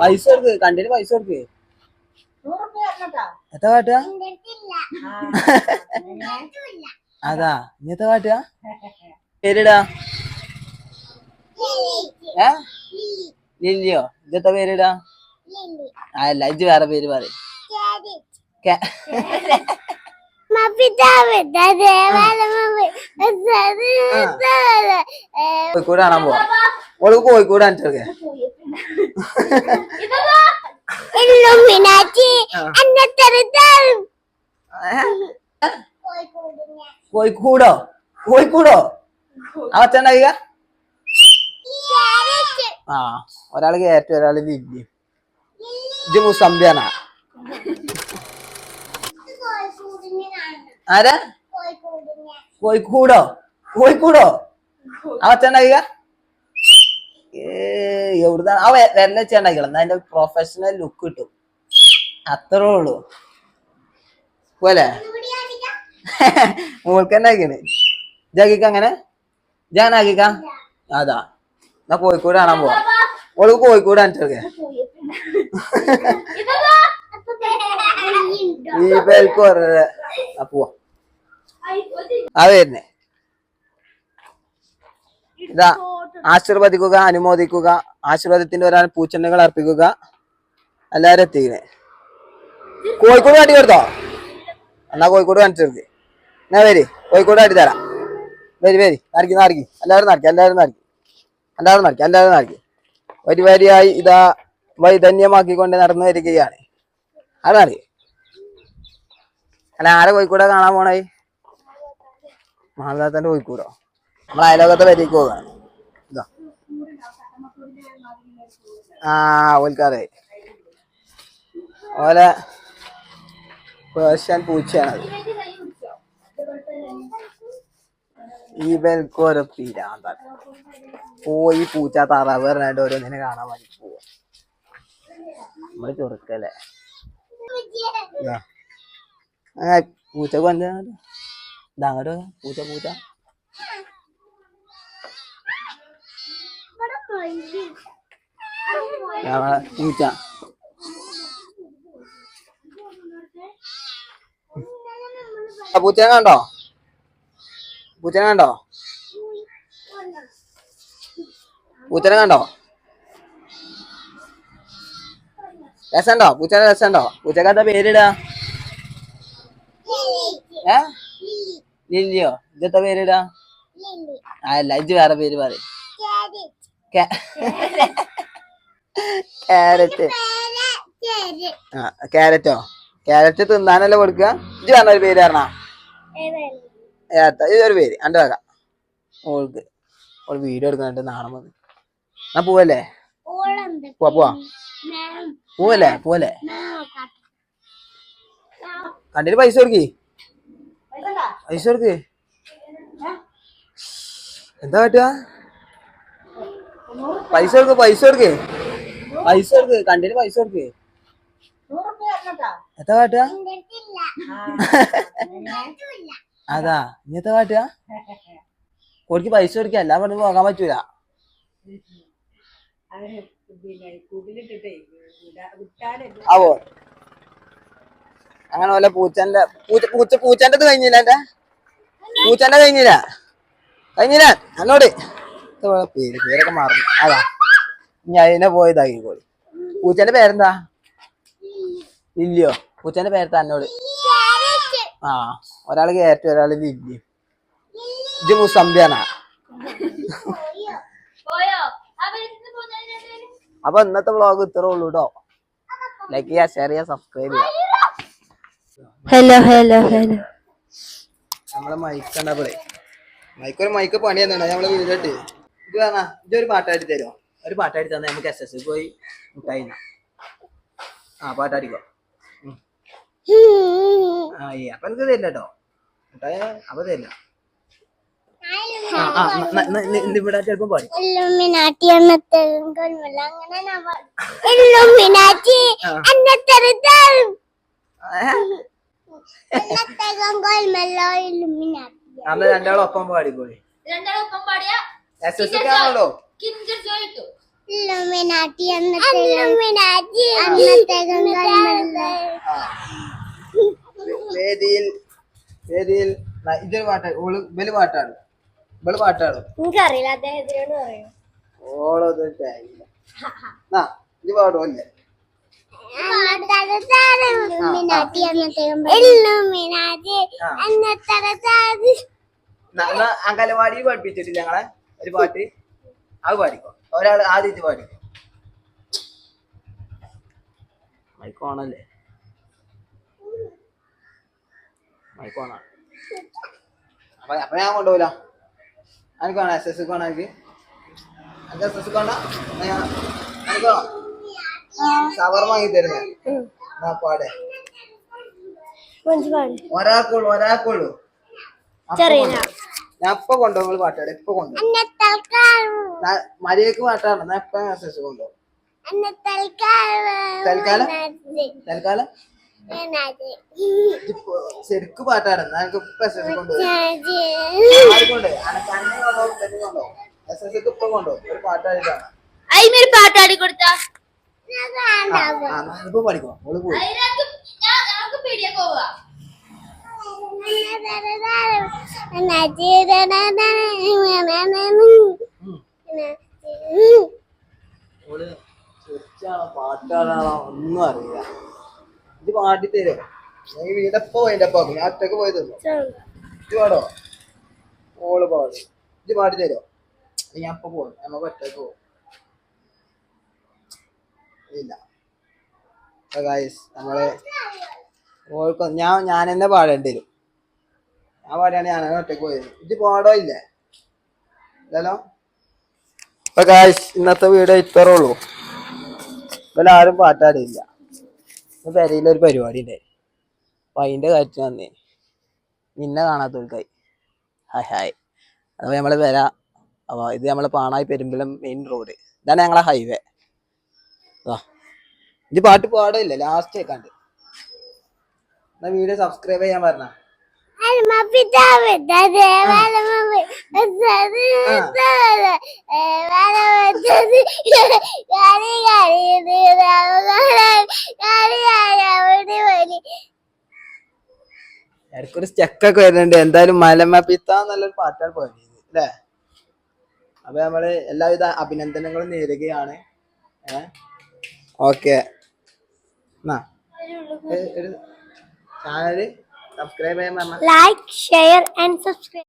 പൈസ കൊടുക്ക് കണ്ടിന് പൈസ കൊടുക്ക്. എത്ര കാട്ടുക? അതാ നീ എത്ര കാട്ടുക? പേരിടാ. ഏ? ലില്ലിയോ? ഇതെത്ര പേരിടാ? ആ അല്ല ഇജ്ജ് വേറെ പേര് പറയും. കോഴിക്കോട് കാണാൻ പോവാ. ഓൾക്ക് കോഴിക്കോട്? കോഴിക്കോടോ? കോഴിക്കോടോ അവച്ചുണ്ടാക്കുക ആ ഒരാൾ കയറ്റം ഒരാൾ ലില്ലി ഇജ്ജ് മുസംബിയാണ ആരാ? കോഴിക്കൂടോ? കോഴിക്കൂടോ? അവച്ചുണ്ടാക്കുക എവിടുന്നാ? ആ വെല്ല വെച്ചുണ്ടാക്കിക്കണം എന്നാ അതിന്റെ പ്രൊഫഷണൽ ലുക്ക് കിട്ടും. അത്രേ ഉള്ളൂ. പോലെ മോൾക്ക് തന്നെ ആക്കിയാണ് ജാക്കിക്ക അങ്ങനെ? ഞാൻ ആക്കിക്ക അതാ. എന്നാ കോഴിക്കോട് കാണാൻ പോവാ. ഓൾക്ക് കോഴിക്കോട് കാണിച്ചോക്കെ. ഈ ആ പോവാ. ആ വരുന്നേ. ഇതാ ആശീർവദിക്കുക അനുമോദിക്കുക ആശീർവാദത്തിന്റെ വരാൻ പൂച്ചെണ്ണകൾ അർപ്പിക്കുക. എല്ലാരും എത്തിക്കണേ. കോഴിക്കോട് കാട്ടി കൊടുത്തോ? എന്നാ കോഴിക്കോട് കാണിച്ചു കൊടുക്ക്. എന്നാ വരി കോഴിക്കോട് കാട്ടി തരാം. വരി വരി നടക്കി നടക്കി എല്ലാവരും നടക്കി എല്ലാവരും നടക്കി എല്ലാവരും നടക്കി എല്ലാവരും നടക്കി വരി വരിയായി ഇതാ വൈധന്യമാക്കിക്കൊണ്ട് നടന്നു വരികയാണ്. നടക്കി അല്ല ആരെ കോഴിക്കോടെ കാണാൻ പോണേ? മാതാത്തന്റെ കോഴിക്കോടോ? നമ്മളെ അയലോകത്തെ വരിക്ക് ഇതാ. ആ ഓൽക്കാരെ. ഓലെ പേർഷ്യൻ പൂച്ചയാണത്. ഇവൽക്കൊരു പിരാന്ത പോയി പൂച്ച താറാവ് പറഞ്ഞിട്ട് ഓരോന്നിനെ കാണാൻ വേണ്ടി പോവാ. നമ്മൾ ചെറുക്കല്ലേ. പൂച്ച കൊണ്ട ഇതാ പൂച്ച പൂച്ച. ആ, പൂച്ചനെ കണ്ടോ പൂച്ചനെ കണ്ടോ പൂച്ചനെ കണ്ടോ രസമുണ്ടോ? പൂച്ചനെ രസമുണ്ടോ? പൂച്ചക്കാത്ത പേരിടാ? ഏ? ലില്ലിയോ? ഇതെത്ത പേരിടാ? അല്ല ഇജ്ജ് വേറെ പേര് പറയും. ക്യാരറ്റ്. ആ ക്യാരറ്റോ? തിന്നാനല്ലേ കൊടുക്കുക? ഇത് പറഞ്ഞ ഒരു പേര് പറഞ്ഞാ? ഇതൊരു പേര് അന്റെ വക. ഓൾക്ക് ഓൾ വീഡിയോ എടുക്കുന്നുണ്ട് നാണം വന്ന് എന്നാ പോവല്ലേ? പോവാ പോവാ. പോവല്ലേ? പോവല്ലേ? കണ്ടിട്ട് പൈസ കൊടുക്കി. പൈസ കൊടുക്ക്. എന്താ പറ്റുക പൈസ കൊടുക്ക് പൈസ കൊടുക്ക്. പൈസ കൊടുക്ക് കണ്ടിന് പൈസ കൊടുക്ക്. എത്ര കാട്ടുക? അതാ ഇനി എത്ര കാട്ടുക? കൊടുക്ക് പൈസ കൊടുക്ക എല്ലാം പറഞ്ഞു പോകാൻ പറ്റൂല. ആവോ? അങ്ങനെ പോലെ പൂച്ചന്റെ പൂച്ച പൂച്ച പൂച്ചന്റെ കഴിഞ്ഞില്ല എന്റെ പൂച്ചന്റെ കഴിഞ്ഞില്ല? കഴിഞ്ഞില്ല? എന്നോട് വേറെ പേര് പേരൊക്കെ മാറുന്നു. അതാ. ഇനി അതിനെ പോയതാക്കി കോളി പൂച്ചന്റെ പേരെന്താ? ഇല്ലയോ പൂച്ചന്റെ പേര് തന്നോട്. ആ ഒരാൾ കയറ്റി ഒരാൾ ലില്ലി. ഇത് മുസംബിയാണ. അപ്പൊ ഇന്നത്തെ വ്ലോഗ് ഇത്രേ ഉള്ളൂ കേട്ടോ ലൈക്ക് ചെയ്യാ ഷെയർ ചെയ്യാ സബ്സ്ക്രൈബ് ചെയ്യാം. ഹലോ ഹലോ ഹലോ നമ്മളെ മൈക്ക് കണ്ടപ്പോഴേ മൈക്ക് ഒരു മൈക്ക് പണി തന്നെയാണ്. നമ്മളെ വീട്ടിലോട്ട് ഇത് പറഞ്ഞാ ഇതൊരു പാട്ടാടി തരുമോ ഒരു പാട്ടാടി തന്നെ നമുക്ക് എസ് എസ് പോയി മുട്ടായി. ആ പാട്ടാടിക്കോ ആ ഈ അപ്പൊ എനിക്ക് തരില്ല കേട്ടോ മുട്ടായ അപ്പൊ തരില്ല. ഇവിടെ ചിലപ്പോ പാടി. ഏ? അന്ന് രണ്ടാളും ഒപ്പം പാടിക്കോളി രണ്ടാളൊപ്പം പാടിയ? എസ് എസ് ഒക്കെ ആണല്ലോ കിഞ്ചർ ജോയിട്ടു ഇല്ലുമിനാട്ടി അന്നത്തെ ഇല്ലുമിനാട്ടി അന്നത്തെ ഗംഗൽമല്ല ആ. വേദിയിൽ വേദിയിൽ ന- ഇതൊരു പാട്ട്. ഓൾ ഇവൽ പാട്ടാണ്. ഇവൾ പാട്ടാണ്. എനിക്കറിയില്ല. അദ്ദേഹത്തിനോട് പറയൂ ഓളൊന്നും. ആ ഇത് പഠിപ്പിച്ചിട്ടില്ല ഞങ്ങളെ? ഒരു പാട്ട്. അത് പാടിക്കോ. ഒരാൾ ആദ്യത്തെ പാടിക്കോ. മൈക്കോണല്ലേ മൈക്കോണ അപ്പൊ അപ്പൊ ഞാൻ കൊണ്ടുപോല എനിക്ക് വേണം? എസ് എസ് വേണം എനിക്ക് എനിക്ക് എസ് എസ് വേണ്ട എനിക്ക് വേണം? വാങ്ങി തരുന്നേ. പാടെ. ഒരാൾക്കുള്ളൂ ഒരാൾക്കുള്ളൂ. ചെറിയ. ഞാൻ ഇപ്പൊ കൊണ്ടുപോകും പാട്ടാട് ഇപ്പൊ കൊണ്ടുപോകും. തൽക്കാലം. മര്യാദയ്ക്ക് പാട്ടാണ് ഞാൻ ഇപ്പൊ മെസ്സേജ് കൊണ്ടുപോകും. തൽക്കാലം. തൽക്കാലം? തൽക്കാലം? മിനാട്ടി. ഇപ്പൊ ശരിക്ക് പാട്ടാണ് ഞാൻ എനിക്ക് മെസ്സേജ് കൊണ്ടുപോകും. ഇപ്പൊ കൊണ്ടോ ഒരു പാട്ടായിട്ടാണ് അയിമൊരു പാട്ടാടി കൊടുത്ത? ഇപ്പൊ പഠിക്കോ ഓൾ പോയി നമുക്ക് പീടിയൊക്കെ പോവാ ഓൾ ചെറിച്ചാണോ പാട്ടാണോ ഒന്നും അറിയില്ല. ഇത് പാടി തരോ നീ വീടപ്പോ പോയിന്റെ അപ്പൊ ഞാൻ ഒറ്റയ്ക്ക് ഇത് പാടോ? ഓൾ പാടും. ഇത് പാടി തരോ ഞാൻ അപ്പൊ പോകും നമുക്ക് ഒറ്റയ്ക്ക് പോകും ഇല്ല. നമ്മൾ ഓൾക്ക് ഞാൻ ഞാൻ തന്നെ പാടേണ്ടി വരും. ഞാൻ പാടിയാണ് ഞാൻ ഒറ്റയ്ക്ക് പോയത്. ഇത് പാടോ ഇല്ലേ? ഇല്ലല്ലോ? അപ്പൊ കാശ് ഇന്നത്തെ വീട് ഇത്രേ ഉള്ളൂ ഇവിടെ ആരും പാട്ടാടില്ല പെരയിലൊരു പരിപാടി ഉണ്ടായി അപ്പൊ അതിന്റെ കാര്യത്തിന് വന്നേ. നിന്നെ കാണാത്തവർക്കായി. Hi hi. അപ്പൊ നമ്മൾ വരാ. അപ്പൊ ഇത് നമ്മളെ പാണായി പെരുമ്പലം മെയിൻ റോഡ് ഇതാണ് ഞങ്ങളെ ഹൈവേ ആ ഇത് പാട്ട് പാടില്ല ലാസ്റ്റ് കേൾക്കാണ്ട് എന്നാ വീഡിയോ സബ്സ്ക്രൈബ് ചെയ്യാൻ പറഞ്ഞ. ഇടയ്ക്കൊരു സ്റ്റെക്കൊക്കെ വരുന്നുണ്ട്. എന്തായാലും മലമ പിത്ത നല്ലൊരു പാട്ടാണ് പാടിയത് അല്ലേ? അപ്പൊ നമ്മൾ എല്ലാവിധ അഭിനന്ദനങ്ങളും നേരുകയാണ്. ഏഹ് ഓക്കെ. എന്നാ? ചാനൽ സബ്സ്ക്രൈബ് ചെയ്യാൻ പറഞ്ഞ Like, share, and subscribe.